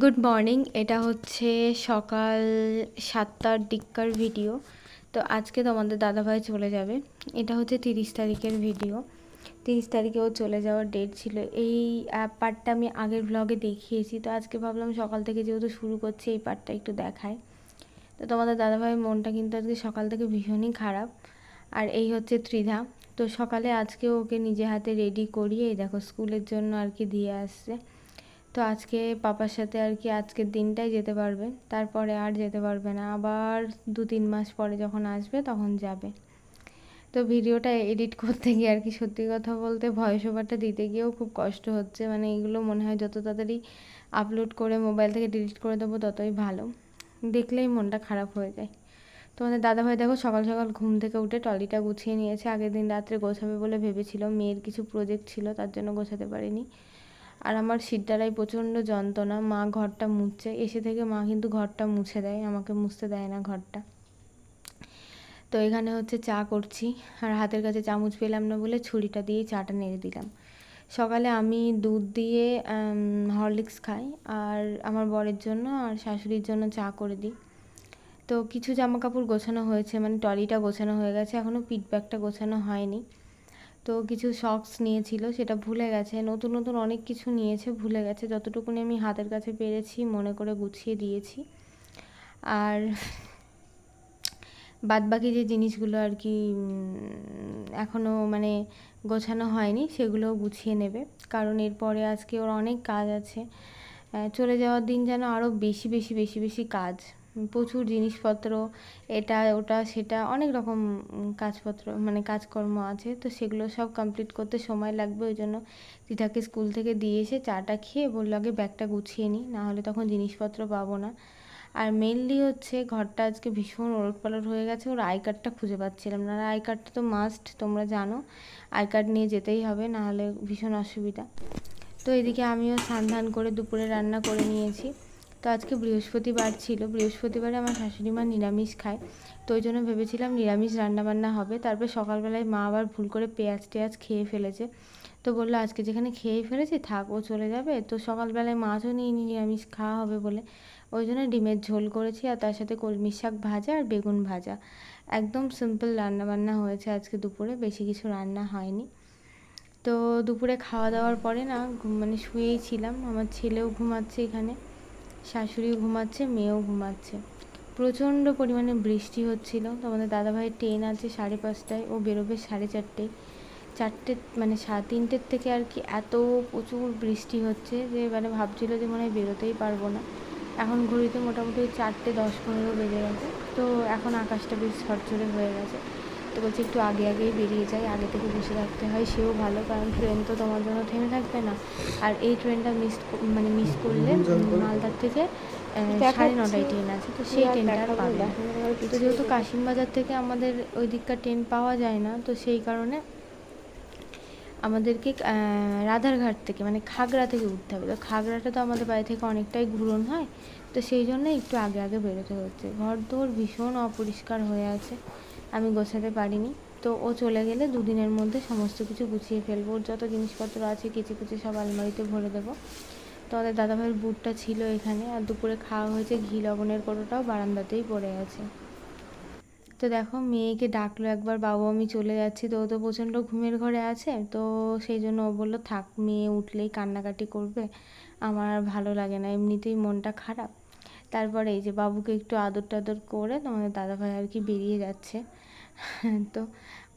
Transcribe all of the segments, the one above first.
Good morning এটা হচ্ছে সকাল সাতটার দিককার ভিডিও তো আজকে তোমাদের দাদাভাই চলে যাবে। এটা হচ্ছে তিরিশ তারিখের ভিডিও তিরিশ তারিখেও চলে যাওয়ার ডেট ছিল। এই পার্টটা আমি আগের ব্লগে দেখিয়েছি। তো আজকে ভাবলাম সকাল থেকে যেহেতু শুরু করছি, এই পার্টটা একটু দেখায় তো তোমাদের দাদাভাইয়ের মনটা কিন্তু আজকে সকাল থেকে ভীষণই খারাপ। আর এই হচ্ছে ত্রিধা। তো সকালে আজকে ওকে নিজে হাতে রেডি করিয়ে দেখো স্কুলের জন্য আর কি দিয়ে আসছে। তো আজকে পাপার সাথে আর কি আজকের দিনটাই যেতে পারবে। তারপরে আর যেতে পারবে না। আবার দু তিন মাস পরে যখন আসবে তখন যাবে। তো ভিডিওটা এডিট করতে গিয়ে আর কি সত্যি কথা বলতে ভয়েস ওভারটা দিতে গিয়েও খুব কষ্ট হচ্ছে। মানে এগুলো মনে হয় যত তাড়াতাড়ি আপলোড করে মোবাইল থেকে ডিলিট করে দেবো ততই ভালো। দেখলেই মনটা খারাপ হয়ে যায়। তোমাদের দাদাভাই দেখো সকাল সকাল ঘুম থেকে উঠে টলিটা গুছিয়ে নিয়েছে। আগের দিন রাত্রে গোছাবে বলে ভেবেছিল। মেয়ের কিছু প্রজেক্ট ছিল, তার জন্য গোছাতে পারিনি। আর আমার শীতটারাই প্রচণ্ড যন্ত্রণা, মা ঘরটা মুছছে। এসে থেকে মা কিন্তু ঘরটা মুছে দেয়, আমাকে মুছতে দেয় না ঘরটা। তো এখানে হচ্ছে চা করছি, আর হাতের কাছে চামচ পেলাম না বলে ছুরিটা দিয়ে চাটা নেড়ে দিলাম। সকালে আমি দুধ দিয়ে হরলিক্স খাই, আর আমার বরের জন্য আর শাশুড়ির জন্য চা করে দিই। তো কিছু জামা কাপড় গোছানো হয়েছে মানে টলিটা গোছানো হয়ে গেছে এখনও পিটব্যাগটা গোছানো হয়নি। তো কিছু শক্স নিয়েছিল, সেটা ভুলে গেছে। নতুন নতুন অনেক কিছু নিয়েছে, ভুলে গেছে। যতটুকুনি আমি হাতের কাছে পেরেছি, মনে করে গুছিয়ে দিয়েছি। আর বাদ বাকি যে জিনিসগুলো আর কি এখনও মানে গোছানো হয়নি সেগুলো গুছিয়ে নেবে। কারণ এরপরে আজকে ওর অনেক কাজ আছে। চলে যাওয়ার দিন যেন আরও বেশি বেশি বেশি বেশি কাজ। প্রচুর জিনিসপত্র, এটা, ওটা, সেটা, অনেক রকম কাজপত্র মানে কাজকর্ম আছে। তো সেগুলো সব কমপ্লিট করতে সময় লাগবে, ওই জন্য দিদাকে স্কুল থেকে দিয়ে এসে চাটা খেয়ে বলল, আগে ব্যাগটা গুছিয়ে নিই নাহলে তখন জিনিসপত্র পাবো না। আর মেনলি হচ্ছে ঘরটা আজকে ভীষণ ওলট পালট হয়ে গেছে, ওর আই কার্ডটা খুঁজে পাচ্ছিলাম না। আর আই কার্ডটা তো মাস্ট তোমরা জানো, আই কার্ড নিয়ে যেতেই হবে, নাহলে ভীষণ অসুবিধা। তো এদিকে আমিও স্নান ধান করে দুপুরে রান্না করে নিয়েছি। তো আজকে বৃহস্পতিবার ছিল। বৃহস্পতিবারে আমার শাশুড়ি মা নিরামিষ খায়। তো ওই জন্য ভেবেছিলাম নিরামিষ রান্নাবান্না হবে। তারপর সকালবেলায় মা আবার ভুল করে পেঁয়াজ টেয়াজ খেয়ে ফেলেছে। তো বলল, আজকে যেখানে খেয়ে ফেলেছি, থাক, ও চলে যাবে। তো সকালবেলায় মাছও নিয়ে নিরামিষ খাওয়া হবে বলে। ওই জন্য ডিমের ঝোল করেছি আর তার সাথে কলমি শাক ভাজা আর বেগুন ভাজা। একদম সিম্পল রান্নাবান্না হয়েছে আজকে দুপুরে, বেশি কিছু রান্না হয়নি। তো দুপুরে খাওয়া দাওয়ার পরে না মানে শুয়েই ছিলাম। আমার ছেলেও ঘুমাচ্ছে এখানে। শাশুড়িও ঘুমাচ্ছে, মেয়েও ঘুমাচ্ছে। প্রচণ্ড পরিমাণে বৃষ্টি হচ্ছিল। তো আমাদের দাদাভাইয়ের ট্রেন আছে সাড়ে পাঁচটায়, ও বেরোবে সাড়ে চারটেয় চারটে মানে সাড়ে তিনটের থেকে আর কি এত প্রচুর বৃষ্টি হচ্ছে যে মানে ভাবছিল যে মনে হয় বেরোতেই পারব না। এখন ঘড়িতে মোটামুটি চারটে দশ পনেরো বেজে গেছে। তো এখন আকাশটা বেশ ঝরঝরে হয়ে গেছে। তো বলছি একটু আগে আগেই বেরিয়ে যাই আগে থেকে বসে থাকতে হয় সেও ভালো কারণ ট্রেন তো তোমার জন্য থেমে থাকবে না। আর এই ট্রেনটা মিস মানে মিস করলে মালদার থেকে সাড়ে নটায় ট্রেন আছে তো সেই ট্রেনটা আর পাবে তো যেহেতু কাশিমবাজার থেকে আমাদের ওই দিককার ট্রেন পাওয়া যায় না তো সেই কারণে আমাদেরকে রাধারঘাট থেকে মানে খাগড়া থেকে উঠতে হবে। তো খাগড়াটা তো আমাদের বাড়ি থেকে অনেকটাই ঘুরন হয় তো সেই জন্য একটু আগে আগে বেরোতে হচ্ছে। ঘর দোর ভীষণ অপরিষ্কার হয়ে আছে। আমি গোছাতে পারিনি। তো ও চলে গেলে দুদিনের মধ্যে সমস্ত কিছু গুছিয়ে ফেলব। ওর যত জিনিসপত্র আছে কিছু কিছু সব আলমারিতে ভরে দেবো। তো আমাদের দাদাভাইয়ের বুটটা ছিল এখানে। আর দুপুরে খাওয়া হয়েছে ঘি, লবণের কোটোটাও বারান্দাতেই পড়ে আছে। তো দেখো, মেয়েকে ডাকলো একবার, বাবু আমি চলে যাচ্ছি। তো ও তো প্রচণ্ড ঘুমের ঘরে আছে। তো সেই জন্য ও বলল, থাক, মেয়ে উঠলেই কান্নাকাটি করবে। আমার আর ভালো লাগে না, এমনিতেই মনটা খারাপ। তারপরে এই যে বাবুকে একটু আদর টাদর করে তোমাদের দাদাভাই আর কি বেরিয়ে যাচ্ছে। তো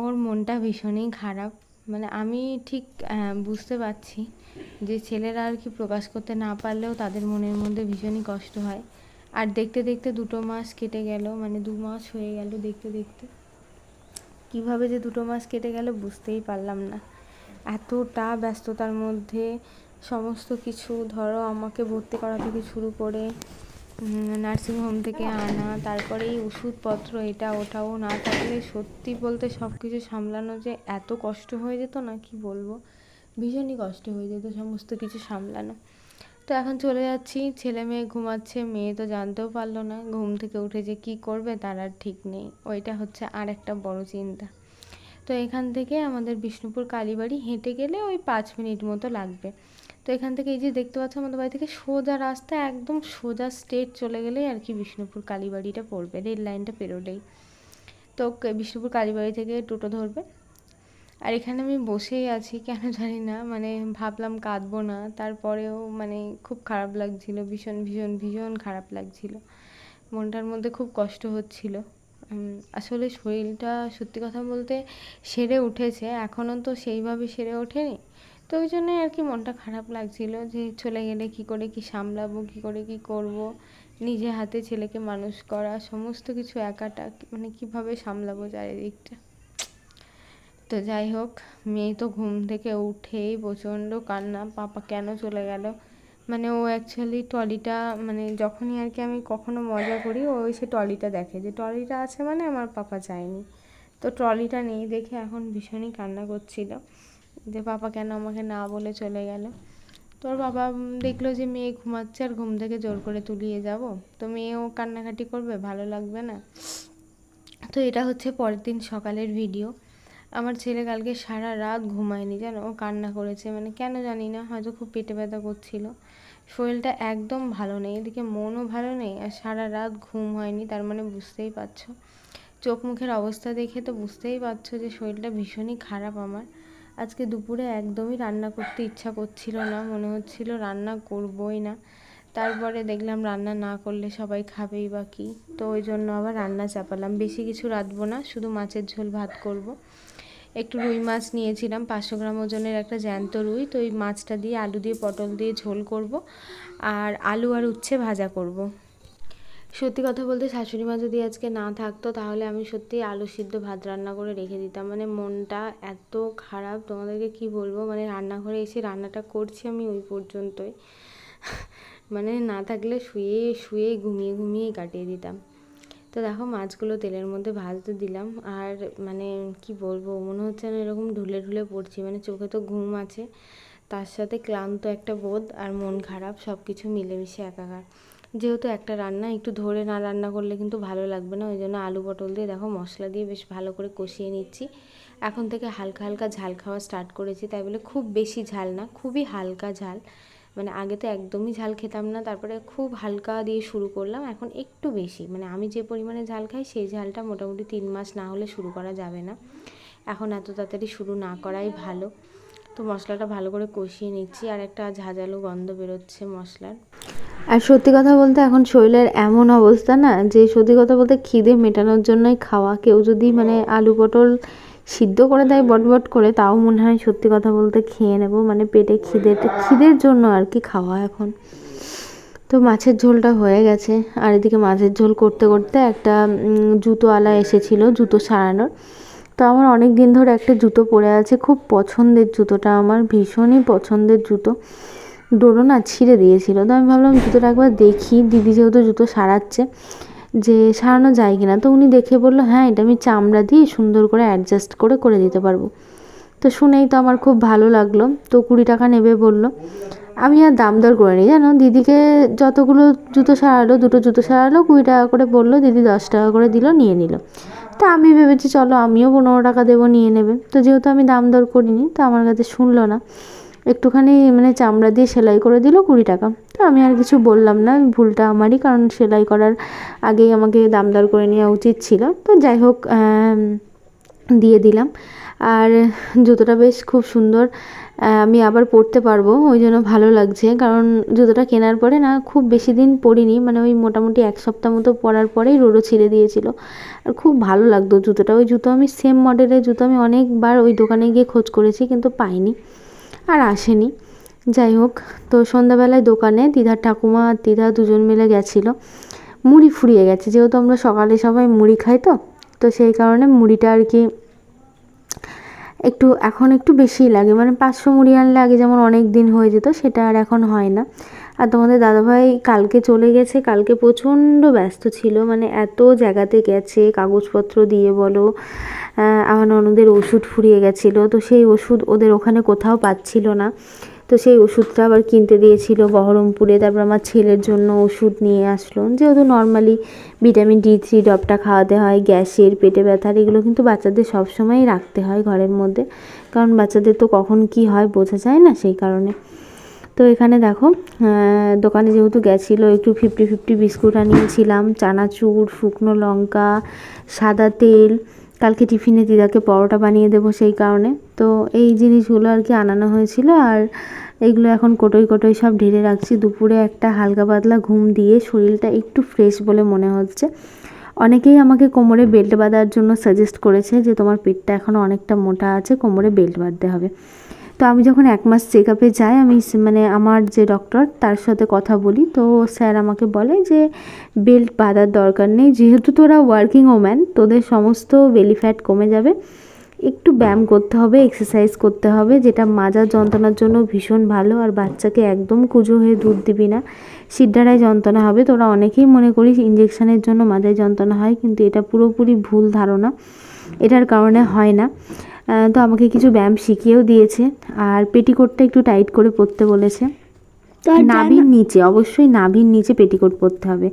ওর মনটা ভীষণই খারাপ। মানে আমি ঠিক বুঝতে পারছি যে ছেলেরা আর কি প্রকাশ করতে না পারলেও তাদের মনের মধ্যে ভীষণই কষ্ট হয়। আর দেখতে দেখতে দুটো মাস কেটে গেল মানে দু মাস হয়ে গেল দেখতে দেখতে। কীভাবে যে দুটো মাস কেটে গেল বুঝতেই পারলাম না। এতটা ব্যস্ততার মধ্যে সমস্ত কিছু ধরো আমাকে ভর্তি করা থেকে শুরু করে নার্সিংহোম থেকে আনা, তারপরে এই ওষুধপত্র, এটা ওটাও না থাকলে সত্যি বলতে সব কিছু সামলানো যে এত কষ্ট হয়ে যেত না, কি বলব? ভীষণই কষ্ট হয়ে যেত সমস্ত কিছু সামলানো। তো এখন চলে যাচ্ছি, ছেলে মেয়ে ঘুমাচ্ছে, মেয়ে তো জানতেও পারল না, ঘুম থেকে উঠে যে কী করবে তার আর ঠিক নেই। ওইটা হচ্ছে আর একটা বড় চিন্তা। তো এখান থেকে আমাদের বিষ্ণুপুর কালীবাড়ি হেঁটে গেলে ওই পাঁচ মিনিট মতো লাগবে। তো এখান থেকে এই যে দেখতে পাচ্ছ আমাদের বাড়ি থেকে সোজা রাস্তা, একদম সোজা স্ট্রেট চলে গেলেই আর কি বিষ্ণুপুর কালীবাড়িটা পড়বে, রেল লাইনটা পেরোলেই। তো বিষ্ণুপুর কালীবাড়ি থেকে টোটো ধরবে। আর এখানে আমি বসেই আছি, কেন জানি না মানে ভাবলাম কাঁদবো না। তারপরেও মানে খুব খারাপ লাগছিল, ভীষণ ভীষণ ভীষণ খারাপ লাগছিল। মনটার মধ্যে খুব কষ্ট হচ্ছিল। আসলে শরীরটা সত্যি কথা বলতে সেরে উঠেছে, এখনও তো সেইভাবে সেরে ওঠেনি। তো ওই জন্যই আর কি মনটা খারাপ লাগছিল যে চলে গেলে কি করে কি সামলাবো, কি করে কি করব? নিজে হাতে ছেলেকে মানুষ করা, সমস্ত কিছু একাটা মানে কীভাবে সামলাবো চারিদিকটা? তো যাই হোক, মেয়ে তো ঘুম থেকে উঠেই প্রচণ্ড কান্না, পাপা কেন চলে গেল? মানে ও অ্যাকচুয়ালি ট্রলিটা মানে যখনই আর কি আমি কখনো মজা করি, ও এসে ট্রলিটা দেখে যে ট্রলিটা আছে মানে আমার পাপা যায়নি তো ট্রলিটা নেই দেখে এখন ভীষণই কান্না করছিল। যে বাবা কেন আমাকে না বলে চলে গেল। তোর বাবা দেখল যে মেয়ে ঘুমাচ্ছে আর ঘুম থেকে জোর করে তুলিয়ে যাব। তো মেয়েও কান্নাকাটি করবে, ভালো লাগবে না। তো এটা হচ্ছে পরের দিন সকালের ভিডিও আমার ছেলে কালকে সারা রাত ঘুমায়নি, জানো? ও কান্না করেছে মানে কেন জানি না, হয়তো খুব পেটে ব্যথা করছিল। শরীরটা একদম ভালো নেই, এদিকে মনও ভালো নেই, আর সারা রাত ঘুম হয়নি, তার মানে বুঝতেই পারছ। চোখ মুখের অবস্থা দেখে তো বুঝতেই পারছ যে শরীরটা ভীষণই খারাপ আমার। আজকে দুপুরে একদমই রান্না করতে ইচ্ছা করছিল না, মনে হচ্ছিল রান্না করবই না। তারপরে দেখলাম রান্না না করলে সবাই খাবেই বা কি। তো ওই জন্য আবার রান্না চাপালাম। বেশি কিছু রাঁধবো না, শুধু মাছের ঝোল ভাত করব। একটু রুই মাছ নিয়েছিলাম, পাঁচশো গ্রাম ওজনের একটা জ্যান্ত রুই। তো ওই মাছটা দিয়ে আলু দিয়ে পটল দিয়ে ঝোল করব। আর আলু আর উচ্ছে ভাজা করব। সত্যি কথা বলতে শাশুড়ি মা যদি আজকে না থাকতো, তাহলে আমি সত্যি আলু সিদ্ধ ভাত রান্না করে রেখে দিতাম। মানে মনটা এত খারাপ, তোমাদেরকে কি বলব? মানে রান্নাঘরে এসে রান্নাটা করছি আমি ওই পর্যন্তই। মানে না থাকলে শুয়ে শুয়ে ঘুমিয়ে ঘুমিয়ে কাটিয়ে দিতাম। তো দেখো, মাছগুলো তেলের মধ্যে ভাজতে দিলাম। আর মানে কি বলব, মনে হচ্ছে না এরকম ঢুলে ঢুলে পড়ছি। মানে চোখে তো ঘুম আছে। তার সাথে ক্লান্ত একটা বোধ আর মন খারাপ সব কিছু মিলেমিশে একাকার। যেহেতু একটা রান্না, একটু ধরে না রান্না করলে কিন্তু ভালো লাগবে না। ওই জন্য আলু পটল দিয়ে দেখো মশলা দিয়ে বেশ ভালো করে কষিয়ে নিচ্ছি। এখন থেকে হালকা হালকা ঝাল খাওয়া স্টার্ট করেছি। তাই বলে খুব বেশি ঝাল না, খুবই হালকা ঝাল। মানে আগে তো একদমই ঝাল খেতাম না, তারপরে খুব হালকা দিয়ে শুরু করলাম। এখন একটু বেশি মানে আমি যে পরিমাণে ঝাল খাই সেই ঝালটা মোটামুটি তিন মাস না হলে শুরু করা যাবে না। এখন এত তাড়াতাড়ি শুরু না করাই ভালো। তো মশলাটা ভালো করে কষিয়ে নিচ্ছি, আর একটা ঝাঁঝালো গন্ধ বেরোচ্ছে মশলার। আর সত্যি কথা বলতে এখন শরীরের এমন অবস্থা না যে সত্যি কথা বলতে খিদে মেটানোর জন্যই খাওয়া। কেউ যদি মানে আলু পটল সিদ্ধ করে দেয় বটবট করে তাও মনে হয় সত্যি কথা বলতে খেয়ে নেব। মানে পেটে খিদে খিদের জন্য আর কি খাওয়া এখন। তো মাছের ঝোলটা হয়ে গেছে। আর এদিকে মাছের ঝোল করতে করতে একটা উম, জুতোওয়ালা এসেছিল জুতো সারানোর। তো আমার অনেক দিন ধরে একটা জুতো পরে আছে। খুব পছন্দের জুতোটা আমার ভীষণই পছন্দের জুতো। ডোরো না ছিঁড়ে দিয়েছিল। তো আমি ভাবলাম জুতোটা একবার দেখি। দিদি যেহেতু জুতো সারাচ্ছে, যে সারানো যায় কিনা। তো উনি দেখে বলল হ্যাঁ এটা আমি চামড়া দিয়ে সুন্দর করে অ্যাডজাস্ট করে করে দিতে পারব। তো শুনেই তো আমার খুব ভালো লাগল। তো কুড়ি টাকা নেবে বলল। আমি আর দাম দর করে নিই জানো? দিদিকে যতগুলো জুতো সারালো, দুটো জুতো সারালো, কুড়ি টাকা করে বলল, দিদি দশ টাকা করে দিল, নিয়ে নিল। তো আমি ভেবেছি, চলো, আমিও পনেরো টাকা দেবো, নিয়ে নেবে। তো যেহেতু আমি দাম দর করিনি, তো আমার কাছে শুনলো না। একটুখানি মানে চামড়া দিয়ে সেলাই করে দিল কুড়ি টাকা। তো আমি আর কিছু বললাম না, ভুলটা আমারই, কারণ সেলাই করার আগেই আমাকে দামদার করে নেওয়া উচিত ছিল। তো যাই হোক দিয়ে দিলাম। আর জুতোটা বেশ খুব সুন্দর আমি আবার পরতে পারব, ওই জন্য ভালো লাগছে। কারণ জুতোটা কেনার পরে না খুব বেশি দিন পরিনি মানে ওই মোটামুটি এক সপ্তাহ মতো পরার পরেই রোদও ছিঁড়ে দিয়েছিল। আর খুব ভালো লাগতো জুতোটা। ওই জুতো আমি সেম মডেলের জুতো আমি অনেকবার ওই দোকানে গিয়ে খোঁজ করেছি, কিন্তু পাইনি। আর আসেনি। যাই হোক, তো সন্ধ্যাবেলায় দোকানে দিদার ঠাকুমা আর দিদা দুজন মিলে গেছিল। মুড়ি ফুরিয়ে গেছে, যেহেতু আমরা সকালে সবাই মুড়ি খাই তো তো সেই কারণে মুড়িটা আর কি একটু, এখন একটু বেশি লাগে। মানে পাঁচশো মুড়ি আনলে আগে যেমন অনেক দিন হয়ে যেত, সেটা আর এখন হয় না। আর তোমাদের দাদাভাই কালকে চলে গেছে, কালকে প্রচণ্ড ব্যস্ত ছিল মানে এত জায়গাতে গেছে, কাগজপত্র দিয়ে বলো আমার ননদের ওষুধ ফুরিয়ে গেছিল, তো সেই ওষুধ ওদের ওখানে কোথাও পাচ্ছিল না। তো সেই ওষুধটা আবার কিনতে দিয়েছিল বহরমপুরে, তারপর আমার ছেলের জন্য ওষুধ নিয়ে আসলো। যেহেতু নর্মালি ভিটামিন ডি থ্রি ডবটা খাওয়াতে হয়, গ্যাসের পেটে ব্যথার, এগুলো কিন্তু বাচ্চাদের সবসময়ই রাখতে হয় ঘরের মধ্যে। কারণ বাচ্চাদের তো কখন কি হয় বোঝা যায় না সেই কারণে। তো এখানে দেখো দোকানে যেহেতু গেছিল, একটু ফিফটি ফিফটি বিস্কুট আনিয়েছিলাম, চানাচুর, শুকনো লঙ্কা, সাদা তেল। কালকে টিফিনে দিদাকে পরোটা বানিয়ে দেবো সেই কারণে। তো এই জিনিসগুলো আর কি আনানো হয়েছিল আর এগুলো এখন কোটোই কোটোই সব ঢেলে রাখছি। দুপুরে একটা হালকা পাতলা ঘুম দিয়ে শরীরটা একটু ফ্রেশ বলে মনে হচ্ছে। অনেকেই আমাকে কোমরে বেল্ট বাঁধার জন্য সাজেস্ট করেছে যে তোমার পেটটা এখনও অনেকটা মোটা আছে, কোমরে বেল্ট বাঁধতে হবে। তো আমি যখন এক মাস চেক আপে যাই, আমি মানে আমার যে ডক্টর তার সাথে কথা বলি। তো স্যার আমাকে বলে যে, বেল্ট বাঁধার দরকার নেই। যেহেতু তোরা ওয়ার্কিং ওম্যান তোদের সমস্ত বেলি ফ্যাট কমে যাবে। একটু ব্যায়াম করতে হবে এক্সারসাইজ করতে হবে, যেটা মাজার যন্ত্রণার জন্য ভীষণ ভালো। আর বাচ্চাকে একদম কুজো হয়ে দুধ দিবি না। সিদ্ধারায় যন্ত্রণা হবে। তোরা অনেকেই মনে করিস ইঞ্জেকশানের জন্য মাজায় যন্ত্রণা হয়, কিন্তু এটা পুরোপুরি ভুল ধারণা। এটার কারণে হয় না। তো আমাকে কিছু ব্যায়াম শিখিয়েও দিয়েছে। আর পেটিকোটটা একটু টাইট করে পরতে বলেছে। তো আর নাভির নিচে অবশ্যই নাভির নিচে পেটিকোট পরতে হবে।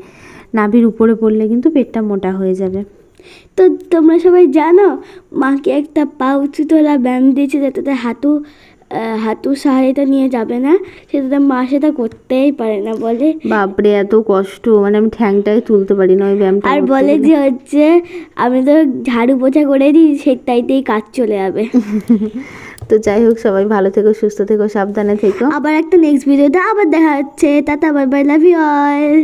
নাভির উপরে পড়লে কিন্তু পেটটা মোটা হয়ে যাবে। তো তোমরা সবাই জানো মাকে একটা পাউচ তোলা ব্যায়াম দিয়েছে যাতে হাঁটু আহ, হাঁটু সাহায্যতা নিয়ে যাবে না? সেটাতে মা সেটা করতেই পারে না বলে। বাপরে এত কষ্ট। মানে আমি ঠ্যাংটাই তুলতে পারি না ওই ব্যায়ামটা আর বলে যে হচ্ছে আমি তো ঝাড়ু পোছা করে দিই সেটাইতেই কাজ চলে যাবে। তো যাই হোক সবাই ভালো থেকো সুস্থ থেকো সাবধানে থেকো। আবার একটা নেক্সট ভিডিওতে আবার দেখা হচ্ছে। Tata bye bye love you all